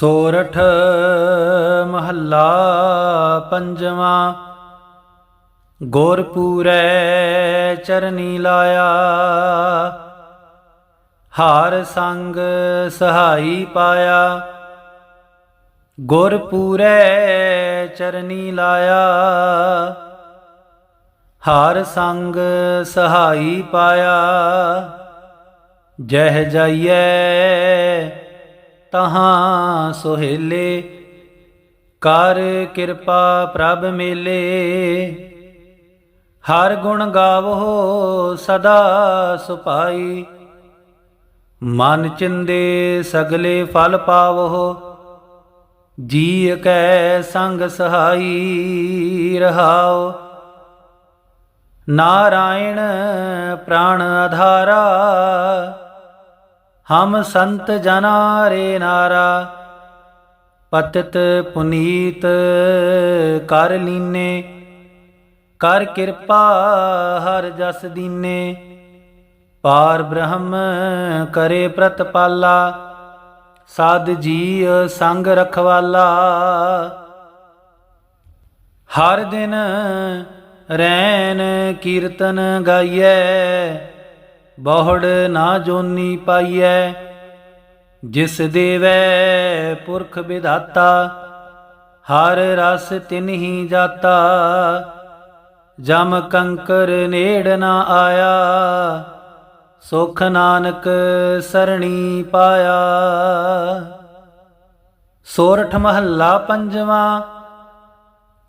ਸੋਰਠ ਮਹੱਲਾ ਪੰਜਵਾਂ। ਗੁਰਪੂਰੈ ਚਰਨੀ ਲਾਇਆ। ਹਾਰ ਸੰਗ ਸਹਾਈ ਪਾਇਆ। ਗੁਰਪੂਰੈ ਚਰਨੀ ਲਾਇਆ। ਹਾਰ ਸੰਗ ਸਹਾਈ ਪਾਇਆ। ਜਹ ਜਾਈਐ ਤਹਾਂ ਸੁਹੇਲੇ, ਕਰ ਕਿਰਪਾ ਪ੍ਰਭ ਮੇਲੇ। ਹਰ ਗੁਣ ਗਾਵੋ ਸਦਾ ਸੁਪਾਈ, ਮਨ ਚਿੰਦੇ ਸਗਲੇ ਫਲ ਪਾਵੋ। ਜੀ ਕੈ ਸੰਗ ਸਹਾਈ ਰਹਾਓ। ਨਾਰਾਇਣ ਪ੍ਰਾਣ ਆਧਾਰਾ ਹਮ ਸੰਤ ਜਨਾ ਰੇ ਨਾਰਾ, ਪਤਿਤ ਪੁਨੀਤ ਕਰ ਲੀਨੇ, ਕਰ ਕਿਰਪਾ ਹਰ ਜਸ ਦੀਨੇ। ਪਾਰ ਬ੍ਰਹਮ ਕਰੇ ਪ੍ਰਤਪਾਲਾ ਸਾਧ ਜੀ ਸੰਗ ਰਖਵਾਲਾ। ਹਰ ਦਿਨ ਰੈਨ ਕੀਰਤਨ ਗਾਈਐ ਬਹੁੜ ਨਾ ਜੋਨੀ ਪਾਈਐ, ਜਿਸ ਦੇਵੈ ਪੁਰਖ ਵਿਧਾਤਾ, ਹਰ ਰਸ ਤਿਨਹੀ ਜਾਤਾ। ਜਮ ਕੰਕਰ ਨੇੜ ਨਾ ਆਇਆ, ਸੁਖ ਨਾਨਕ ਸਰਣੀ ਪਾਇਆ। ਸੋਰਠ ਮਹੱਲਾ ਪੰਜਵਾਂ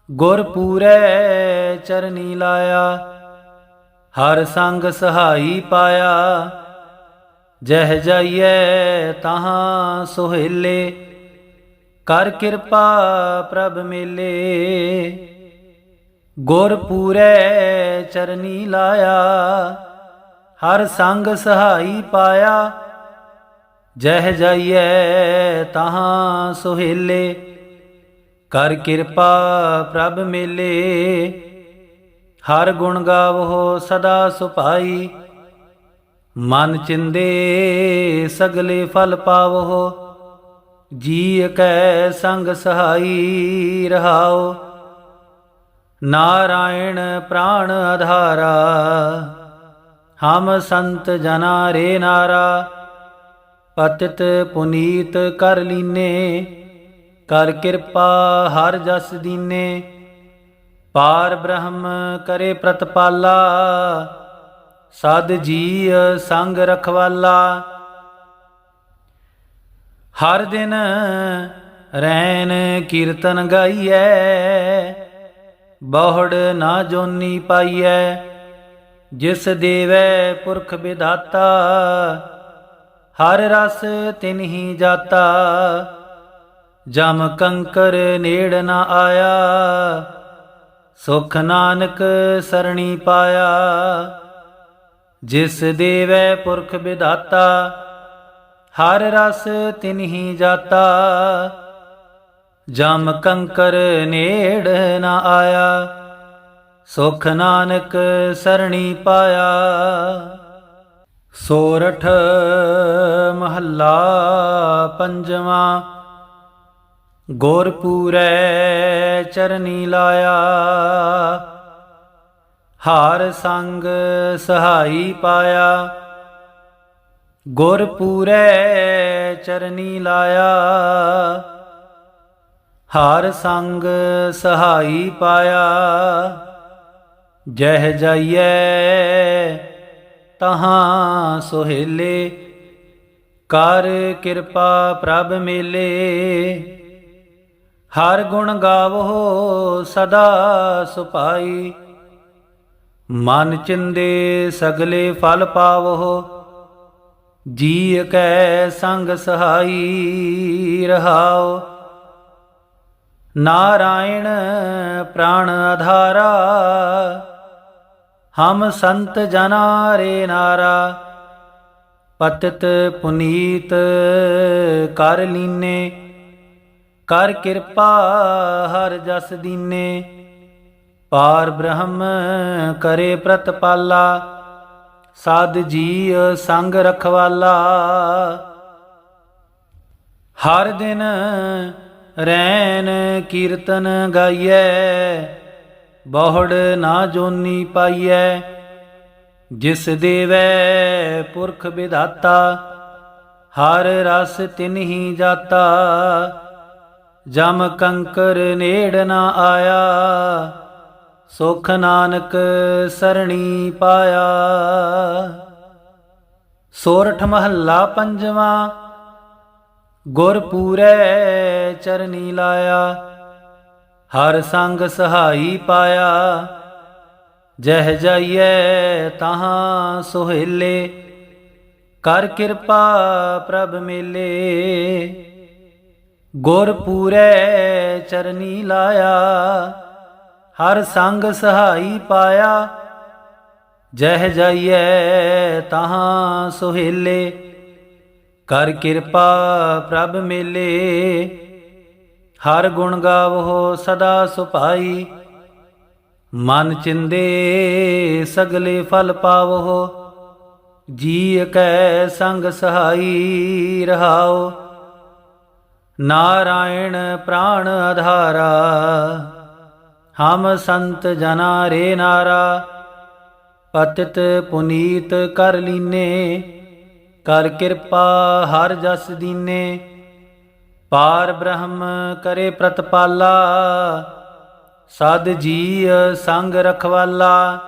ਗੁਰਪੂਰੈ ਚਰਨੀ ਲਾਇਆ। ਹਰ ਸੰਗ ਸਹਾਈ ਪਾਇਆ। ਜਹ ਜਾਈਐ ਤਹਾਂ ਸੁਹੇਲੇ, ਕਰ ਕਿਰਪਾ ਪ੍ਰਭ ਮੇਲੇ। ਗੁਰਪੂਰੈ ਚਰਨੀ ਲਾਇਆ, ਹਰ ਸੰਗ ਸਹਾਈ ਪਾਇਆ। ਜਹ ਜਾਈਐ ਤਹਾਂ ਸੁਹੇਲੇ, ਕਰ ਕਿਰਪਾ ਪ੍ਰਭ ਮੇਲੇ। ਹਰ ਗੁਣ ਗਾਵੋ ਸਦਾ ਸੁਭਾਈ। ਮਨ ਚਿੰਦੇ ਸਗਲੇ ਫਲ ਪਾਵੋ। ਜੀ ਕੈ ਸੰਗ ਸਹਾਈ ਰਹਾਓ। ਨਾਰਾਇਣ ਪ੍ਰਾਣ ਆਧਾਰਾ, ਹਮ ਸੰਤ ਜਨਾ ਰੇ ਨਾਰਾ। ਪਤਿਤ ਪੁਨੀਤ ਕਰ ਲੀਨੇ, ਕਰ ਕਿਰਪਾ ਹਰ ਜਸ ਦੀਨੇ। ਪਾਰ ਬ੍ਰਹਮ ਕਰੇ ਪ੍ਰਤਪਾਲਾ, ਸਦ ਜੀ ਸੰਗ ਰਖਵਾਲਾ। ਹਰ ਦਿਨ ਰੈਨ ਕੀਰਤਨ ਗਾਈਐ, ਬਹੁੜ ਨਾ ਜੋਨੀ ਪਾਈਐ। ਜਿਸ ਦੇਵੈ ਪੁਰਖ ਵਿਧਾਤਾ, ਹਰ ਰਸ ਤਿਨਹੀ ਜਾਤਾ। ਜਮ ਕੰਕਰ ਨੇੜ ਨਾ ਆਇਆ ਸੁਖ ਨਾਨਕ ਸਰਣੀ ਪਾਇਆ। ਜਿਸ ਦੇਵੈ ਪੁਰਖ ਵਿਧਾਤਾ, ਹਰ ਰਸ ਤਿਨਹੀ ਜਾਤਾ। ਜਮ ਕੰਕਰ ਨੇੜ ਨਾ ਆਇਆ, ਸੁਖ ਨਾਨਕ ਸਰਣੀ ਪਾਇਆ। ਸੋਰਠ ਮਹੱਲਾ ਪੰਜਵਾਂ ਗੁਰਪੂਰੈ ਚਰਨੀ ਲਾਇਆ। ਹਾਰ ਸੰਗ ਸਹਾਈ ਪਾਇਆ। ਗੁਰਪੂਰੈ ਚਰਨੀ ਲਾਇਆ। ਹਾਰ ਸੰਗ ਸਹਾਈ ਪਾਇਆ। ਜਹ ਜਾਈਐ ਤਹਾਂ ਸੁਹੇਲੇ। ਕਰ ਕਿਰਪਾ ਪ੍ਰਭ ਮੇਲੇ। ਹਰ ਗੁਣ ਗਾਵੋ ਸਦਾ ਸੁਪਾਈ। ਮਨ ਚਿੰਦੇ ਸਗਲੇ ਫਲ ਪਾਵੋ। ਜੀ ਕੈ ਸੰਗ ਸਹਾਈ ਰਹਾਓ। ਨਾਰਾਇਣ ਪ੍ਰਾਣ ਆਧਾਰਾ, ਹਮ ਸੰਤ ਜਨਾ ਰੇ ਨਾਰਾ। ਪਤਿਤ ਪੁਨੀਤ ਕਰ ਲੀਨੇ। ਕਰ ਕਿਰਪਾ ਹਰ ਜਸ ਦੀਨੇ। ਪਾਰ ਬ੍ਰਹਮ ਕਰੇ ਪ੍ਰਤਪਾਲਾ ਸਾਧ ਜੀ ਸੰਗ ਰਖਵਾਲਾ। ਹਰ ਦਿਨ ਰੈਨ ਕੀਰਤਨ ਗਾਈਐ, ਬਹੁੜ ਨਾ ਜੋਨੀ ਪਾਈਐ। ਜਿਸ ਦੇਵੈ ਪੁਰਖ ਵਿਧਾਤਾ, ਹਰ ਰਸ ਤਿਨਹੀ ਜਾਤਾ। ਜਮ ਕੰਕਰ ਨੇੜ ਨਾ ਆਇਆ, ਸੁਖ ਨਾਨਕ ਸਰਣੀ ਪਾਇਆ। ਸੋਰਠ ਮਹੱਲਾ ਪੰਜਵਾਂ, ਗੁਰ ਪੂਰੈ ਚਰਨੀ ਲਾਇਆ। ਹਰ ਸੰਗ ਸਹਾਈ ਪਾਇਆ, ਜਹ ਜਾਈਐ ਤਹਾਂ ਸੁਹੇਲੇ। ਕਰ ਕਿਰਪਾ ਪ੍ਰਭ ਮੇਲੇ ਗੁਰ ਚਰਨੀ ਲਾਇਆ, ਹਰ ਸੰਗ ਸਹਾਈ ਪਾਇਆ। ਜਹ ਜਾਈਐ ਤਹਾਂ ਸੁਹੇਲੇ, ਕਰ ਕਿਰਪਾ ਪ੍ਰਭ ਮੇਲੇ। ਹਰ ਗੁਣ ਗਾਵੋ ਸਦਾ ਸੁਭਾਈ, ਮਨ ਚਿੰਦੇ ਸਗਲੇ ਫਲ ਪਾਵੋ। ਜੀ ਕੈ ਸੰਗ ਸਹਾਈ ਰਹਾਓ। ਨਾਰਾਇਣ ਪ੍ਰਾਣ ਆਧਾਰਾ, ਹਮ ਸੰਤ ਜਨਾ ਰੇ ਨਾਰਾ, ਪਤਿਤ ਪੁਨੀਤ ਕਰ ਲੀਨੇ, ਕਰ ਕਿਰਪਾ ਹਰ ਜਸ ਦੀਨੇ, ਪਾਰ ਬ੍ਰਹਮ ਕਰੇ ਪ੍ਰਤਪਾਲਾ, ਸਦ ਜੀ ਸੰਗ ਰਖਵਾਲਾ।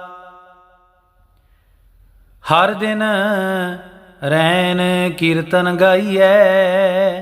ਹਰ ਦਿਨ ਰੈਨ ਕੀਰਤਨ ਗਾਈਐ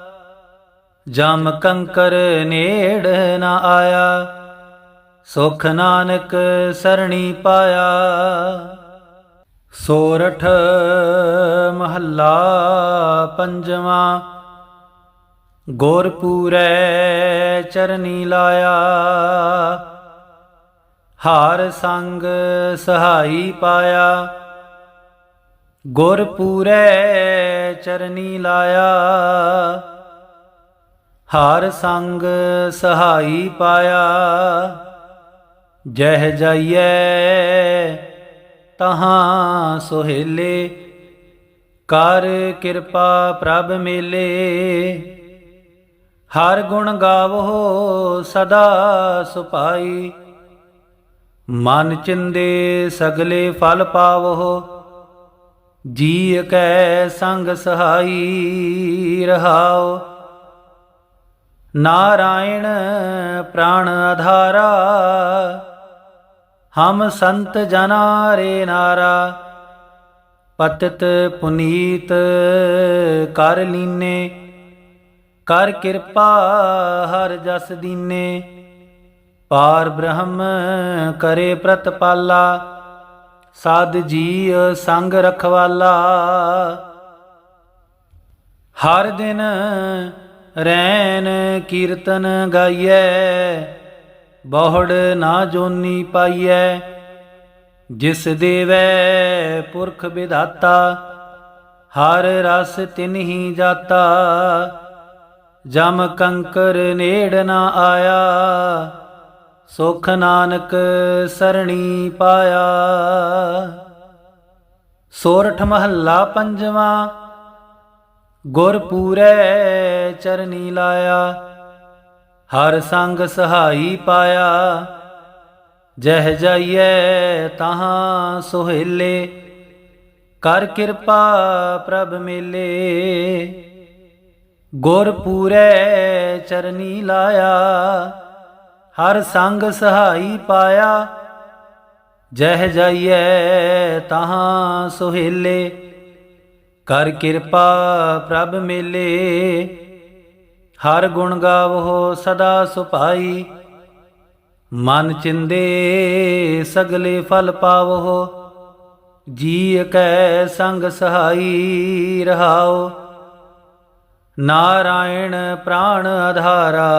ਜਮ ਕੰਕਰ ਨੇੜ ਨਾ ਆਇਆ, ਸੁਖ ਨਾਨਕ ਸਰਣੀ ਪਾਇਆ। ਸੋਰਠ ਮਹੱਲਾ ਪੰਜਵਾਂ ਗੁਰ ਚਰਨੀ ਲਾਇਆ। ਹਾਰ ਸੰਗ ਸਹਾਈ ਪਾਇਆ ਗੁਰ ਚਰਨੀ ਲਾਇਆ। ਹਰ ਸੰਗ ਸਹਾਈ ਪਾਇਆ, ਜਹ ਜਾਈਐ ਤਹਾਂ ਸੁਹੇਲੇ, ਕਰ ਕਿਰਪਾ ਪ੍ਰਭ ਮੇਲੇ। ਹਰ ਗੁਣ ਗਾਵੋ ਸਦਾ ਸੁਪਾਈ, ਮਨ ਚਿੰਦੇ ਸਗਲੇ ਫਲ ਪਾਵੋ। ਜੀ ਕੈ ਸੰਗ ਸਹਾਈ ਰਹਾਓ। ਨਾਰਾਇਣ ਪ੍ਰਾਣ ਆਧਾਰਾ, ਹਮ ਸੰਤ ਜਨਾ ਰੇ ਨਾਰਾ, ਪਤਿਤ ਪੁਨੀਤ ਕਰ ਲੀਨੇ, ਕਰ ਕਿਰਪਾ ਹਰ ਜਸ ਦੀਨੇ, ਪਾਰ ਬ੍ਰਹਮ ਕਰੇ ਪ੍ਰਤਪਾਲਾ ਸਾਧ ਜੀ ਸੰਗ ਰਖਵਾਲਾ। ਹਰ ਦਿਨ ਰੈਨ ਕੀਰਤਨ ਗਾਈਐ, ਬਹੁੜ ਨਾ ਜੋਨੀ ਪਾਈਐ। ਜਿਸ ਦੇਵੈ ਪੁਰਖ ਵਿਧਾਤਾ, ਹਰ ਰਸ ਤਿਨਹੀ ਜਾਤਾ। ਜਮ ਕੰਕਰ ਨੇੜ ਨਾ ਆਇਆ, ਸੁਖ ਨਾਨਕ ਸਰਣੀ ਪਾਇਆ। ਸੋਰਠ ਮਹੱਲਾ ਪੰਜਵਾਂ, ਗੁਰ ਚਰਨੀ ਲਾਇਆ, ਹਰ ਸੰਗ ਸਹਾਈ ਪਾਇਆ। ਜਹ ਜਾਈਐ ਤਹਾਂ ਸੁਹੇਲੇ, ਕਰ ਕਿਰਪਾ ਪ੍ਰਭ ਮੇਲੇ। ਗੁਰ ਪੂਰੈ ਚਰਨੀ ਲਾਇਆ, ਹਰ ਸੰਗ ਸਹਾਈ ਪਾਇਆ। ਜਹ ਜਾਈਐ ਤਹਾਂ ਸੁਹੇਲੇ, ਕਰ ਕਿਰਪਾ ਪ੍ਰਭ ਮੇਲੇ। ਹਰ ਗੁਣ ਗਾਵੋ ਸਦਾ ਸੁਭਾਈ। ਮਨ ਚਿੰਦੇ ਸਗਲੇ ਫਲ ਪਾਵੋ। ਜੀ ਕੈ ਸੰਗ ਸਹਾਈ ਰਹਾਓ। ਨਾਰਾਇਣ ਪ੍ਰਾਣ ਆਧਾਰਾ,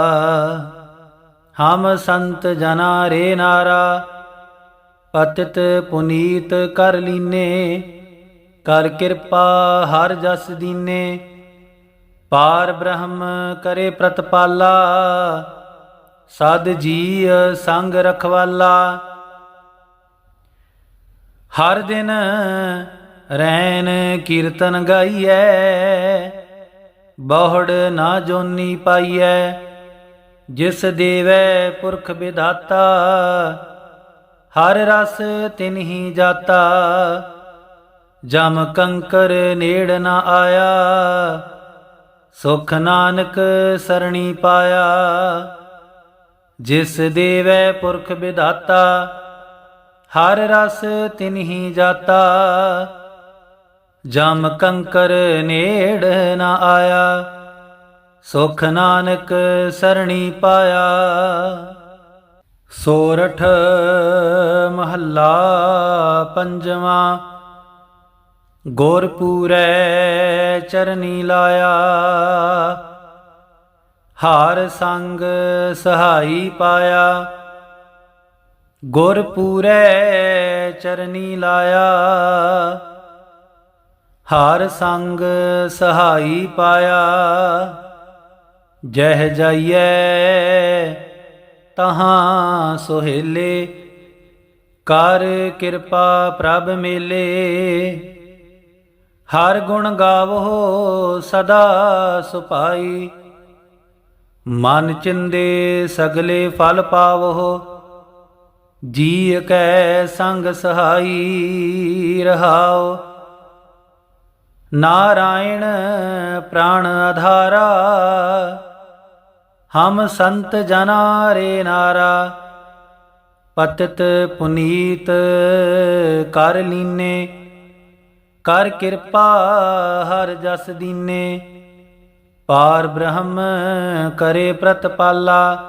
ਹਮ ਸੰਤ ਜਨਾ ਰੇ ਨਾਰਾ। ਪਤਿਤ ਪੁਨੀਤ ਕਰ ਲੀਨੇ, ਕਰ ਕਿਰਪਾ ਹਰ ਜਸ ਦੀਨੇ। ਪਾਰ ਬ੍ਰਹਮ ਕਰੇ ਪ੍ਰਤਪਾਲਾ, ਸਦ ਜੀ ਸੰਗ ਰਖਵਾਲਾ। ਹਰ ਦਿਨ ਰੈਨ ਕੀਰਤਨ ਗਾਈਐ, ਬਹੁੜ ਨਾ ਜੋਨੀ ਪਾਈਐ। ਜਿਸ ਦੇਵੈ ਪੁਰਖ ਵਿਧਾਤਾ, ਹਰ ਰਸ ਤਿਨਹੀ ਜਾਤਾ। ਜਮ ਕੰਕਰ ਨੇੜ ਨਾ ਆਇਆ ਸੁਖ ਨਾਨਕ ਸਰਣੀ ਪਾਇਆ। ਜਿਸ ਦੇਵੈ ਪੁਰਖ ਵਿਧਾਤਾ, ਹਰ ਰਸ ਤਿਨਹੀ ਜਾਤਾ। ਜਮ ਕੰਕਰ ਨੇੜ ਨਾ ਆਇਆ, ਸੁਖ ਨਾਨਕ ਸਰਣੀ ਪਾਇਆ। ਸੋਰਠ ਮਹੱਲਾ ਪੰਜਵਾਂ ਗੁਰਪੂਰੈ ਚਰਨੀ ਲਾਇਆ। ਹਾਰ ਸੰਗ ਸਹਾਈ ਪਾਇਆ। ਗੁਰਪੂਰੈ ਚਰਨੀ ਲਾਇਆ। ਹਾਰ ਸੰਗ ਸਹਾਈ ਪਾਇਆ। ਜਹ ਜਾਈਐ ਤਹਾਂ ਸੁਹੇਲੇ। ਕਰ ਕਿਰਪਾ ਪ੍ਰਭ ਮੇਲੇ। ਹਰ ਗੁਣ ਗਾਵੋ ਸਦਾ ਸੁਪਾਈ। ਮਨ ਚਿੰਦੇ ਸਗਲੇ ਫਲ ਪਾਵੋ। ਜੀ ਕੈ ਸੰਗ ਸਹਾਈ ਰਹਾਓ। ਨਾਰਾਇਣ ਪ੍ਰਾਣ ਆਧਾਰਾ, ਹਮ ਸੰਤ ਜਨਾ ਰੇ ਨਾਰਾ। ਪਤਿਤ ਪੁਨੀਤ ਕਰ ਲੀਨੇ। ਕਰ ਕਿਰਪਾ ਹਰ ਜਸ ਦੀਨੇ। ਪਾਰ ਬ੍ਰਹਮ ਕਰੇ ਪ੍ਰਤਪਾਲਾ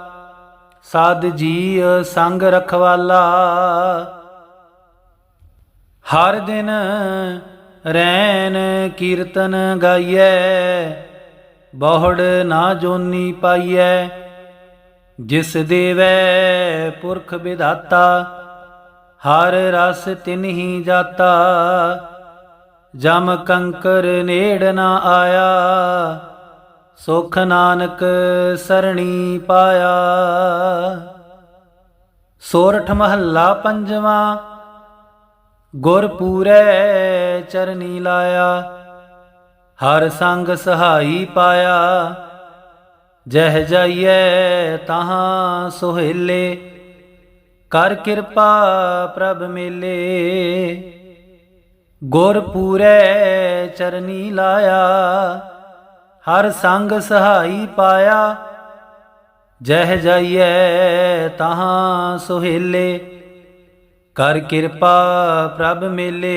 ਸਾਧ ਜੀ ਸੰਗ ਰਖਵਾਲਾ। ਹਰ ਦਿਨ ਰੈਨ ਕੀਰਤਨ ਗਾਈਐ, ਬਹੁੜ ਨਾ ਜੋਨੀ ਪਾਈਐ। ਜਿਸ ਦੇਵੈ ਪੁਰਖ ਵਿਧਾਤਾ, ਹਰ ਰਸ ਤਿਨਹੀ ਜਾਤਾ। ਜਮ ਕੰਕਰ ਨੇੜ ਨਾ ਆਇਆ, ਸੁਖ ਨਾਨਕ ਸਰਣੀ ਪਾਇਆ। ਸੋਰਠ ਮਹੱਲਾ ਪੰਜਵਾਂ ਗੁਰਪੂਰੈ ਚਰਨੀ ਲਾਇਆ। ਹਰ ਸੰਗ ਸਹਾਈ ਪਾਇਆ, ਜਹ ਜਾਈਐ ਤਹਾਂ ਸੁਹੇਲੇ। ਕਰ ਕਿਰਪਾ ਪ੍ਰਭ ਮੇਲੇ ਗੁਰਪੂਰੈ ਚਰਨੀ ਲਾਇਆ, ਹਰ ਸੰਗ ਸਹਾਈ ਪਾਇਆ। ਜਹ ਜਾਈਐ ਤਹਾਂ ਸੁਹੇਲੇ, ਕਰ ਕਿਰਪਾ ਪ੍ਰਭ ਮੇਲੇ।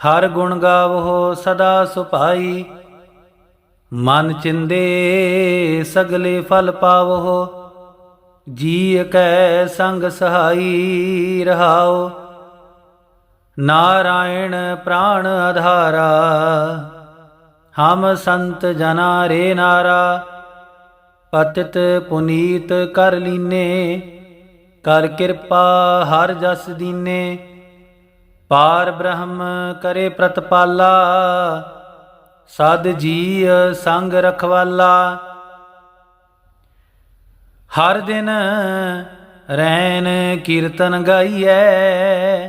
ਹਰ ਗੁਣ ਗਾਵੋ ਸਦਾ ਸੁਭਾਈ, ਮਨ ਚਿੰਦੇ ਸਗਲੇ ਫਲ ਪਾਵੋ। ਜੀ ਕੈ ਸੰਗ ਸਹਾਈ ਰਹਾਓ। ਨਾਰਾਇਣ ਪ੍ਰਾਣ ਆਧਾਰਾ, ਹਮ ਸੰਤ ਜਨਾ ਰੇ ਨਾਰਾ, ਪਤਿਤ ਪੁਨੀਤ ਕਰ ਲੀਨੇ, ਕਰ ਕਿਰਪਾ ਹਰ ਜਸ ਦੀਨੇ, ਪਾਰ ਬ੍ਰਹਮ ਕਰੇ ਪ੍ਰਤਪਾਲਾ, ਸਦ ਜੀ ਸੰਗ ਰਖਵਾਲਾ। ਹਰ ਦਿਨ ਰੈਨ ਕੀਰਤਨ ਗਾਈਐ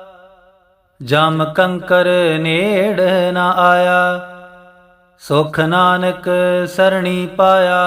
ਜਮ ਕੰਕਰ ਨੇੜ ਨਾ ਆਇਆ ਸੁਖ ਨਾਨਕ ਸਰਣੀ ਪਾਇਆ।